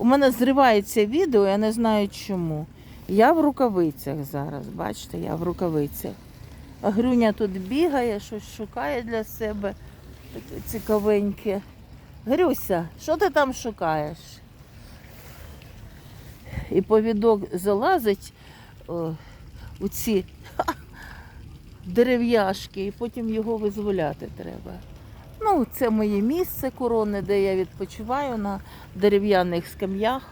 У мене зривається відео, я не знаю чому. Я в рукавицях зараз, бачите, я в рукавицях. А Грюня тут бігає, щось шукає для себе. Цікавеньке. Грюся, що ти там шукаєш? І повідок залазить о, у ці дерев'яшки, і потім його визволяти треба. Ну, це моє місце коронне, де я відпочиваю на дерев'яних скам'ях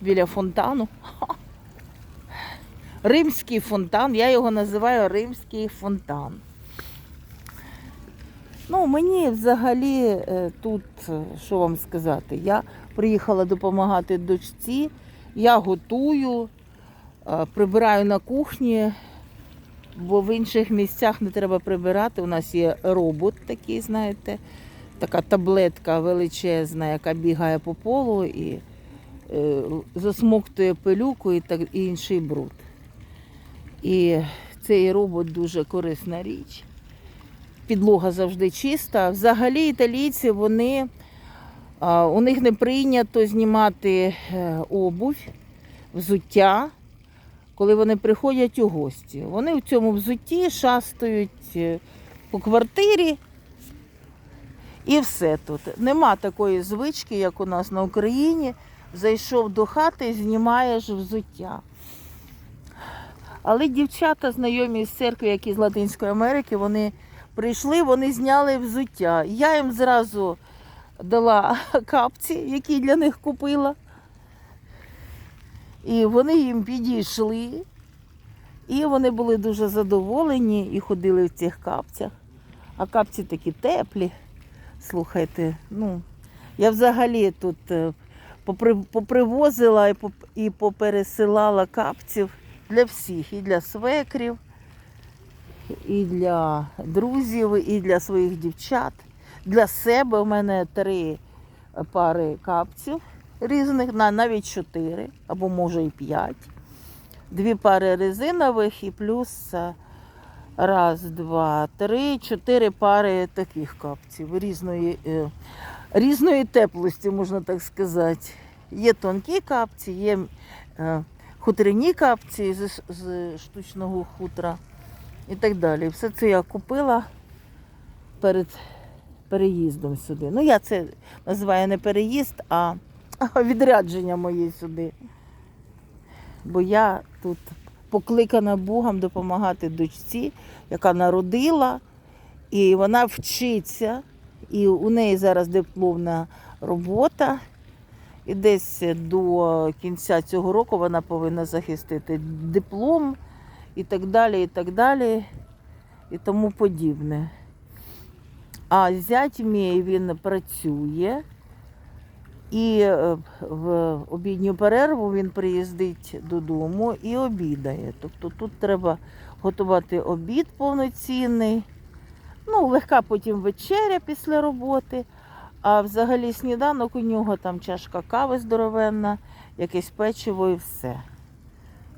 біля фонтану. Римський фонтан, я його називаю Римський фонтан. Ну, мені взагалі е, тут, е, що вам сказати, я приїхала допомагати дочці, я готую, е, прибираю на кухні, бо в інших місцях не треба прибирати. У нас є робот такий, знаєте, така таблетка величезна, яка бігає по полу і е, засмоктує пилюку і, так, і інший бруд. І цей робот дуже корисна річ. Підлога завжди чиста. Взагалі італійці, вони, у них не прийнято знімати е, обувь, взуття, коли вони приходять у гості. Вони в цьому взутті шастають е, по квартирі і все тут. Нема такої звички, як у нас на Україні. Зайшов до хати і знімаєш взуття. Але дівчата, знайомі з церкви, які з Латинської Америки, вони прийшли, вони зняли взуття. Я їм зразу дала капці, які для них купила. І вони їм підійшли. І вони були дуже задоволені і ходили в цих капцях. А капці такі теплі. Слухайте, ну, я взагалі тут е, попривозила і поп- і попересилала капців для всіх, і для свекрів, і для друзів, і для своїх дівчат. Для себе у мене три пари капців різних, навіть чотири, або може і п'ять. Дві пари резинових і плюс е, раз, два, три, чотири пари таких капців різної, е, різної теплості, можна так сказати. Є тонкі капці, є е, хутряні капці з, з штучного хутра і так далі. Все це я купила перед переїздом сюди. Ну, я це називаю не переїзд, а відрядження моє сюди. Бо я тут покликана Богом допомагати дочці, яка народила, і вона вчиться, і у неї зараз дипломна робота. І десь до кінця цього року вона повинна захистити диплом і так далі, і так далі, і тому подібне. А зять мій він працює. І е, в обідню перерву він приїздить додому і обідає. Тобто тут треба готувати обід повноцінний. Ну, легка потім вечеря після роботи. А взагалі сніданок у нього там чашка кави здоровенна, якесь печиво і все.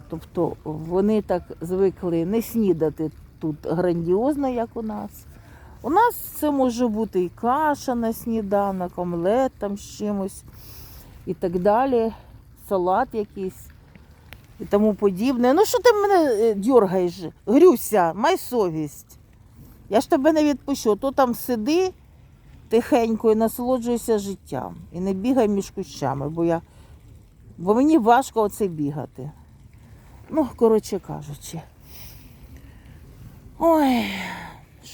Тобто вони так звикли не снідати тут грандіозно, як у нас. У нас це може бути і каша на сніданок, омлет там з чимось і так далі, салат якийсь і тому подібне. Ну що ти мене е, дергаєш? Грюся, май совість. Я ж тебе не відпущу. То там сиди тихенько і насолоджуйся життям. І не бігай між кущами, бо я. Бо мені важко оце бігати. Ну, коротше кажучи. Ой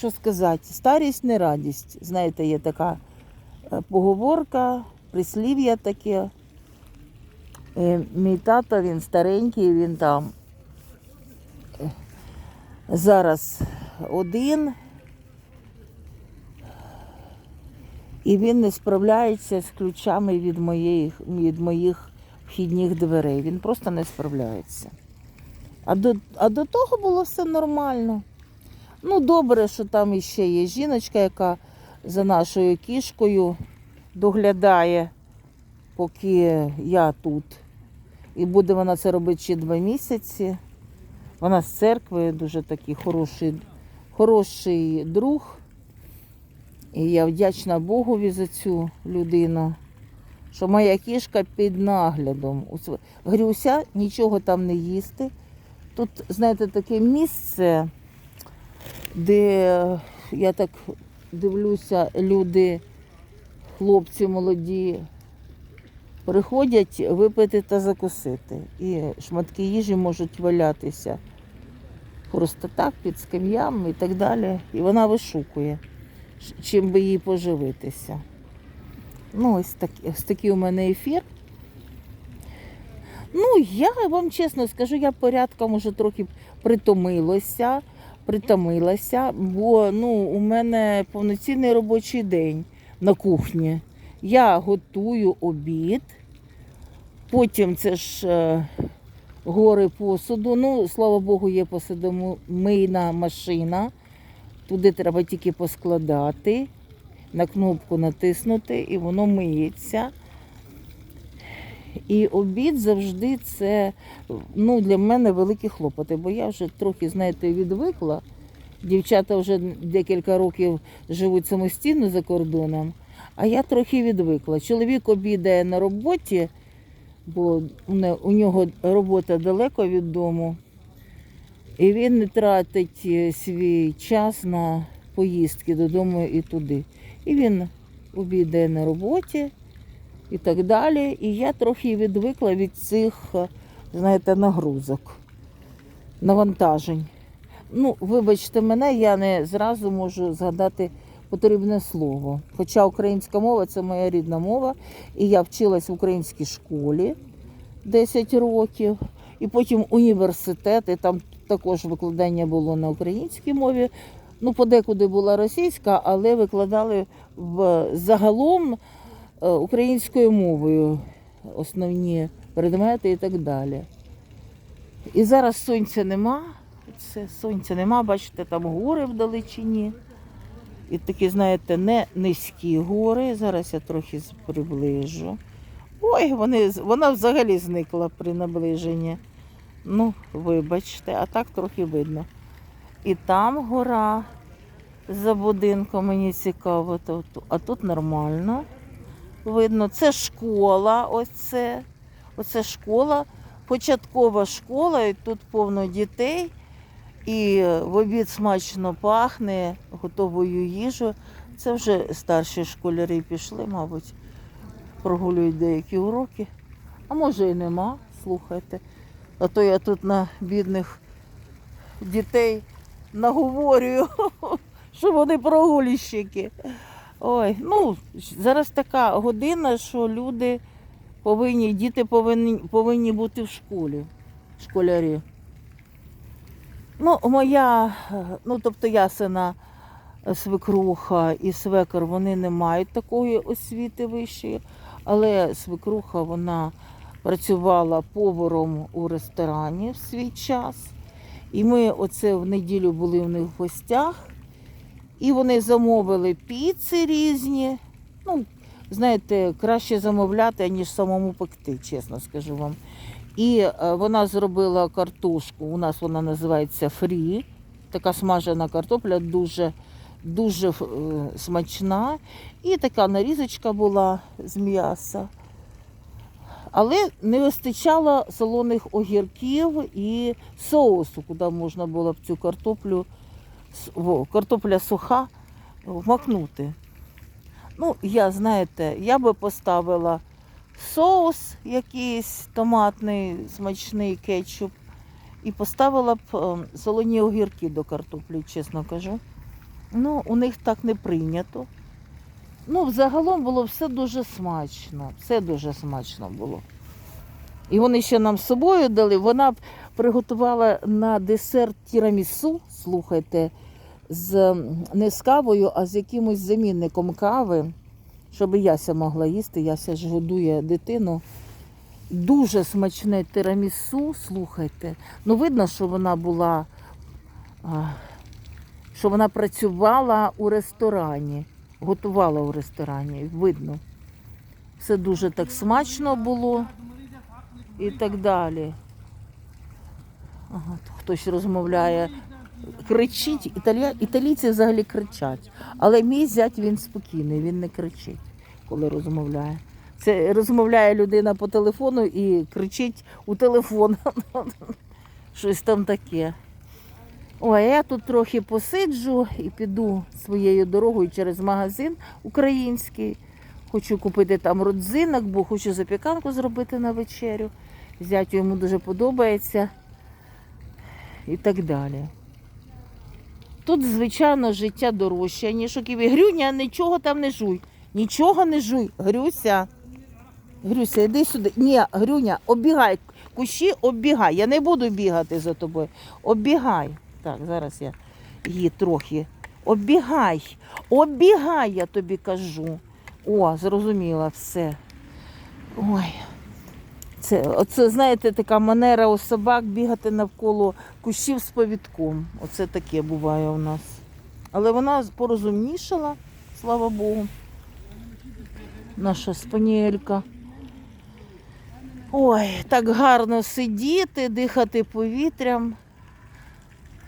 що сказати, старість не радість. Знаєте, є така е, поговорка, прислів'я таке. Е, Мій тато, він старенький, він там е, зараз один. І він не справляється з ключами від моїх, від моїх вхідних дверей. Він просто не справляється. А до, а до того було все нормально. Ну, добре, що там іще є жіночка, яка за нашою кішкою доглядає, поки я тут. І буде вона це робити ще два місяці. Вона з церкви дуже такий хороший, хороший друг. І я вдячна Богові за цю людину. що моя кішка під наглядом. Грюся нічого там не їсти. Тут, знаєте, таке місце, де я так дивлюся, люди, хлопці молоді, приходять випити та закусити. І шматки їжі можуть валятися просто так, під скам'ями і так далі. І вона вишукує, чим би їй поживитися. Ну, ось, так, ось такий у мене ефір. Ну, я вам чесно скажу, я порядком уже трохи притомилася, притомилася, бо ну, у мене повноцінний робочий день на кухні. Я готую обід, потім це ж е, гори посуду. Ну, слава Богу, є посудомийна машина. Туди треба тільки поскладати, на кнопку натиснути, і воно миється. І обід завжди це ну, для мене великі хлопоти, бо я вже трохи, знаєте, відвикла. Дівчата вже декілька років живуть самостійно за кордоном, а я трохи відвикла. Чоловік обідає на роботі, бо у нього робота далеко від дому, і він не тратить е, свій час на поїздки додому і туди. І він обідає на роботі і так далі. І я трохи відвикла від цих, е, знаєте, нагрузок, навантажень. Ну, вибачте мене, я не зразу можу згадати потрібне слово. Хоча українська мова це моя рідна мова, і я вчилась в українській школі 10 років, і потім університет, і там також викладання було на українській мові. Ну, подекуди була російська, але викладали в загалом українською мовою основні предмети і так далі. І зараз сонця нема. Це сонця нема, бачите, там гори вдалечині. І такі, знаєте, не низькі гори. Зараз я трохи приближу. Ой, вони, вона взагалі зникла при наближенні. Ну, вибачте, а так трохи видно. І там гора за будинком, мені цікаво, а тут нормально. Видно, це школа, ось це. Оце школа, початкова школа, і тут повно дітей. І в обід смачно пахне готовою їжею. Це вже старші школяри пішли, мабуть, прогулюють деякі уроки. А може і нема, слухайте. А то я тут на бідних дітей наговорюю, що вони прогуліщики. Ой, ну, зараз така година, що люди повинні, діти повинні, повинні бути в школі, школярі. Ну, моя, ну тобто ясена свекруха і свекор, вони не мають такої освіти вищої, але свекруха вона працювала поваром у ресторані в свій час. І ми оце в неділю були в них в гостях, і вони замовили піци різні. Ну, знаєте, краще замовляти, ніж самому пекти, чесно скажу вам. І е, вона зробила картошку. У нас вона називається фрі. Така смажена картопля, дуже, дуже е, смачна. І така нарізочка була з м'яса. Але не вистачало солоних огірків і соусу, куди можна було б цю картоплю, картопля суха, вмакнути. Ну, я, знаєте, я би поставила соус якийсь томатний, смачний кетчуп. І поставила б ем, солоні огірки до картоплі, чесно кажу. Ну, у них так не прийнято. Ну, взагалом було все дуже смачно. Все дуже смачно було. І вони ще нам з собою дали. Вона б приготувала на десерт тірамісу, слухайте, з не з кавою, а з якимось замінником кави, щоб Яся могла їсти. Яся ж годує дитину. Дуже смачне тирамісу, слухайте. Ну, видно, що вона була, що вона працювала у ресторані, готувала у ресторані. Видно. Все дуже так смачно було і так далі. Ага, хтось розмовляє, кричить. Італія... Італійці взагалі кричать. Але мій зять він спокійний, він не кричить, коли розмовляє. Це розмовляє людина по телефону і кричить у телефон. Щось там таке. Ой, а я тут трохи посиджу і піду своєю дорогою через магазин український. Хочу купити там родзинок, бо хочу запіканку зробити на вечерю. Зятю йому дуже подобається і так далі. Тут, звичайно, життя дорожче, ніж у Києві. Грюня, нічого там не жуй. Нічого не жуй. Грюся. Грюся, іди сюди. Ні, Грюня, оббігай. Кущі оббігай. Я не буду бігати за тобою. Оббігай. Так, зараз я її трохи. Оббігай. Оббігай, я тобі кажу. О, зрозуміла все. Ой. Це, оце, знаєте, така манера у собак бігати навколо кущів з повідком. Оце таке буває у нас. Але вона порозумнішала, слава Богу. Наша спаніелька. Ой, так гарно сидіти, дихати повітрям.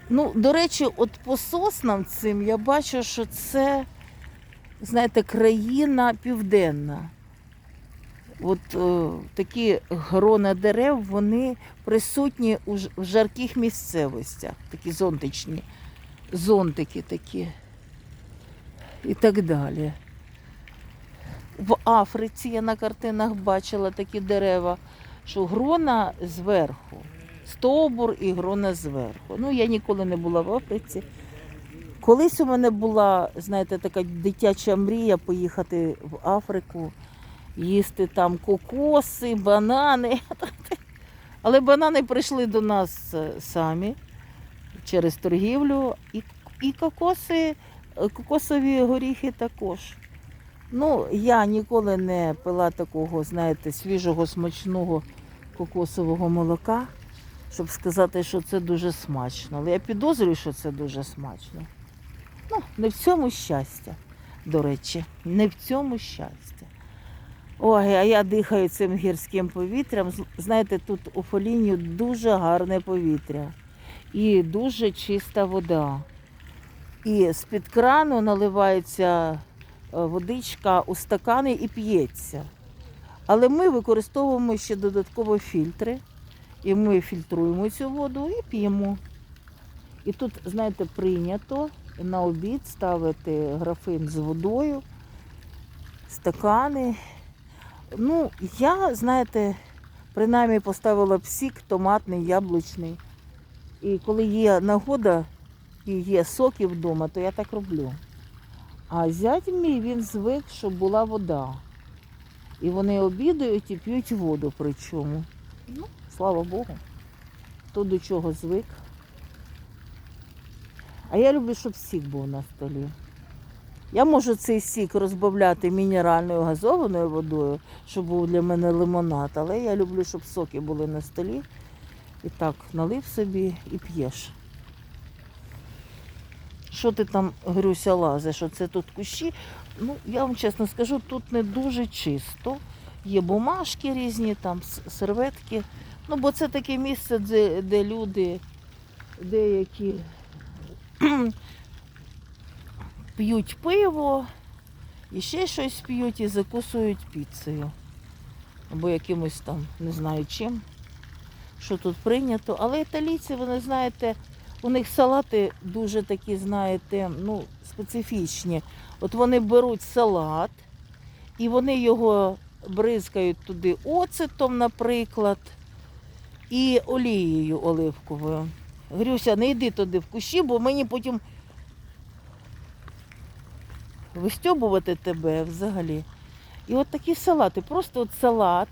Ну, до речі, от по соснам цим я бачу, що це, знаєте, країна південна. От е, такі грона дерев, вони присутні у в жарких місцевостях, такі зонтичні, зонтики такі і так далі. В Африці я на картинах бачила такі дерева, що грона зверху, стовбур і грона зверху. Ну, я ніколи не була в Африці. Колись у мене була, знаєте, така дитяча мрія поїхати в Африку, їсти там кокоси, банани. Але банани прийшли до нас е, самі через торгівлю, і, і кокоси, е, кокосові горіхи також. Ну, я ніколи не пила такого, знаєте, свіжого смачного кокосового молока, щоб сказати, що це дуже смачно. Але я підозрюю, що це дуже смачно. Ну, не в цьому щастя, до речі, не в цьому щастя. Ой, а я дихаю цим гірським повітрям. Знаєте, тут у Фоліні дуже гарне повітря і дуже чиста вода. І з-під крану наливається е, водичка у стакани і п'ється. Але ми використовуємо ще додатково фільтри, і ми фільтруємо цю воду і п'ємо. І тут, знаєте, прийнято на обід ставити графин з водою, стакани. Ну, я, знаєте, принаймні поставила б сік томатний, яблучний. І коли є нагода і є соки вдома, то я так роблю. А зять мій він звик, щоб була вода. І вони обідають і п'ють воду причому. Ну, слава Богу. То до чого звик. А я люблю, щоб сік був на столі. Я можу цей сік розбавляти мінеральною газованою водою, щоб був для мене лимонад, але я люблю, щоб соки були на столі. І так налив собі і п'єш. Що ти там, Грюся, лазиш? Оце тут кущі. Ну, я вам чесно скажу, тут не дуже чисто. Є бумажки різні, там серветки. Ну, бо це таке місце, де, де люди деякі п'ють пиво, і ще щось п'ють і закусують піцею. Або якимось там, не знаю чим, що тут прийнято. Але італійці, вони знаєте, у них салати дуже такі, знаєте, ну, специфічні. От вони беруть салат і вони його бризкають туди оцетом, наприклад, і олією оливковою. Грюся, не йди туди в кущі, бо мені потім вистьобувати тебе взагалі. І от такі салати, просто от салат,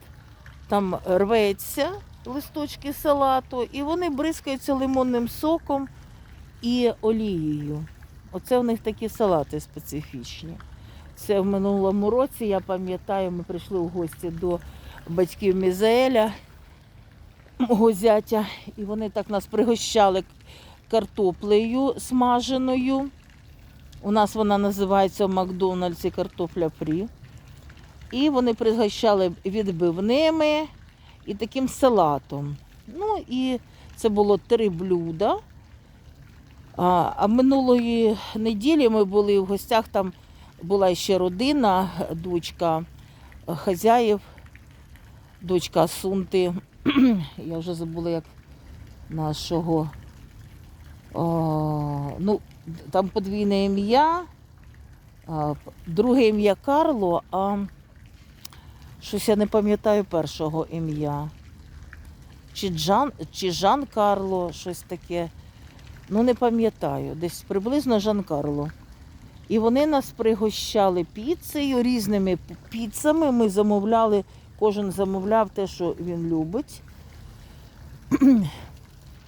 там рветься листочки салату, і вони бризкаються лимонним соком і олією. Оце у них такі салати специфічні. Це в минулому році, я пам'ятаю, ми прийшли в гості до батьків Мізаеля, мого зятя, і вони так нас пригощали картоплею смаженою. У нас вона називається в Макдональдсі картопля фрі. І вони пригощали відбивними і таким салатом. Ну і це було три блюда. А, а минулої неділі ми були в гостях, там була ще родина, дочка хазяїв, дочка Асунти. Я вже забула, як нашого. О, ну, там подвійне ім'я, друге ім'я Карло, а щось я не пам'ятаю першого ім'я. Чи Джан, чи Жан Карло, щось таке. Ну, не пам'ятаю, десь приблизно Жан Карло. І вони нас пригощали піцею, різними піцами. Ми замовляли, кожен замовляв те, що він любить.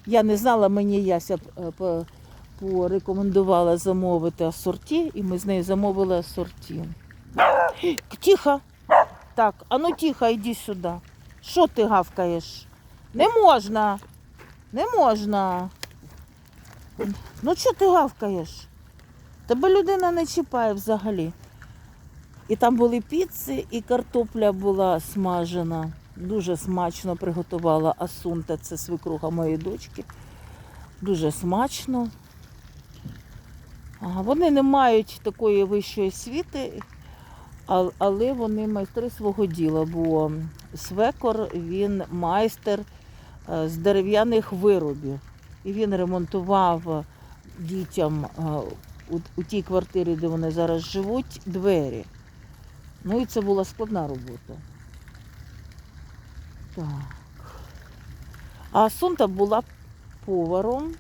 Я не знала, мені Яся е, порекомендувала замовити асорті, і ми з нею замовили асорті. Тихо. Так, а ну тихо, йди сюди. Що ти гавкаєш? Не можна. Не можна. Ну що ти гавкаєш? Тебе людина не чіпає взагалі. І там були піци, і картопля була смажена. Дуже смачно приготувала Асунта, це свекруха моєї дочки. Дуже смачно. Вони не мають такої вищої освіти, але вони майстри свого діла, бо свекор він майстер е, з дерев'яних виробів. І він ремонтував дітям е, у тій квартирі, де вони зараз живуть, двері. Ну і це була складна робота. Так. А Сунта була поваром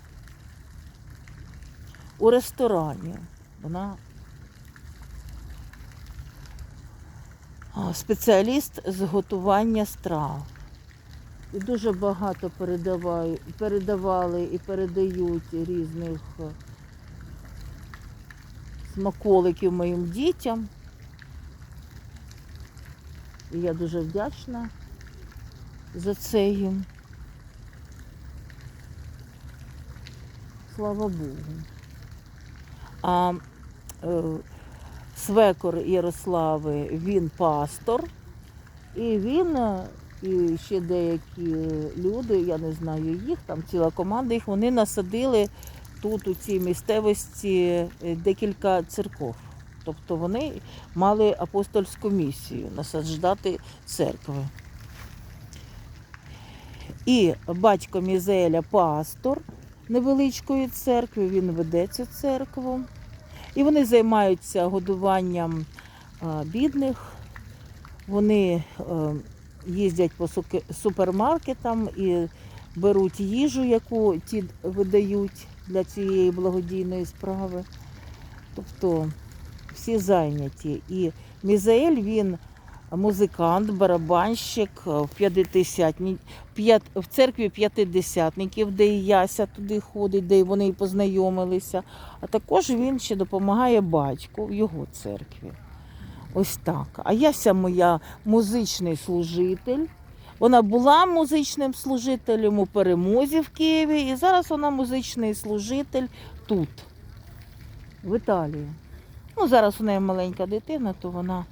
у ресторані. Вона спеціаліст з готування страв. І дуже багато передавали і передають різних е, смаколиків моїм дітям. І я дуже вдячна за це. Слава Богу. А е, свекор Ярослави, він пастор, і він, е, і ще деякі люди, я не знаю їх, там ціла команда їх, вони насадили тут, у цій місцевості, е, декілька церков. Тобто вони мали апостольську місію насадждати церкви. І батько Мізеля пастор невеличкої церкви, він веде цю церкву. І вони займаються годуванням бідних. Вони е, їздять по супермаркетам і беруть їжу, яку ті видають для цієї благодійної справи. Тобто всі зайняті. І Мізаель він музикант, барабанщик в п'ятидесятні, п'ят, в церкві п'ятидесятників, де і Яся туди ходить, де вони і познайомилися. А також він ще допомагає батьку в його церкві. Ось так. А Яся моя музичний служитель. Вона була музичним служителем у перемозі в Києві, і зараз вона музичний служитель тут, в Італії. Ну, зараз у неї маленька дитина, то вона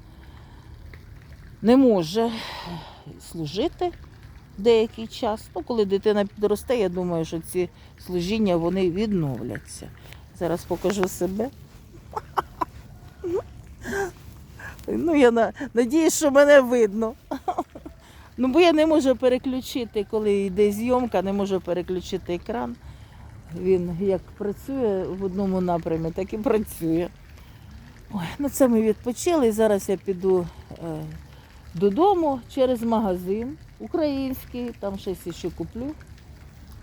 не може служити деякий час. Ну, коли дитина підросте, я думаю, що ці служіння вони відновляться. Зараз покажу себе. Ну, я на... надіюсь, що мене видно. Ну, бо я не можу переключити, коли йде зйомка, не можу переключити екран. Він як працює в одному напрямі, так і працює. Ой, ну це ми відпочили. Зараз я піду е, додому через магазин український, там щось ще куплю.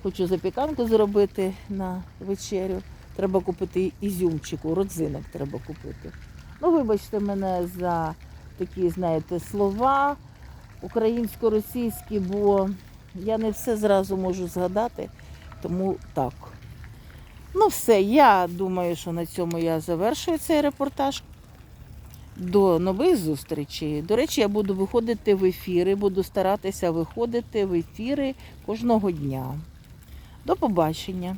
Хочу запіканку зробити на вечерю. Треба купити ізюмчику, родзинок треба купити. Ну, вибачте мене за такі, знаєте, слова українсько-російські, бо я не все зразу можу згадати, тому так. Ну, все, я думаю, що на цьому я завершую цей репортаж. До нових зустрічей. До речі, я буду виходити в ефіри, буду старатися виходити в ефіри кожного дня. До побачення.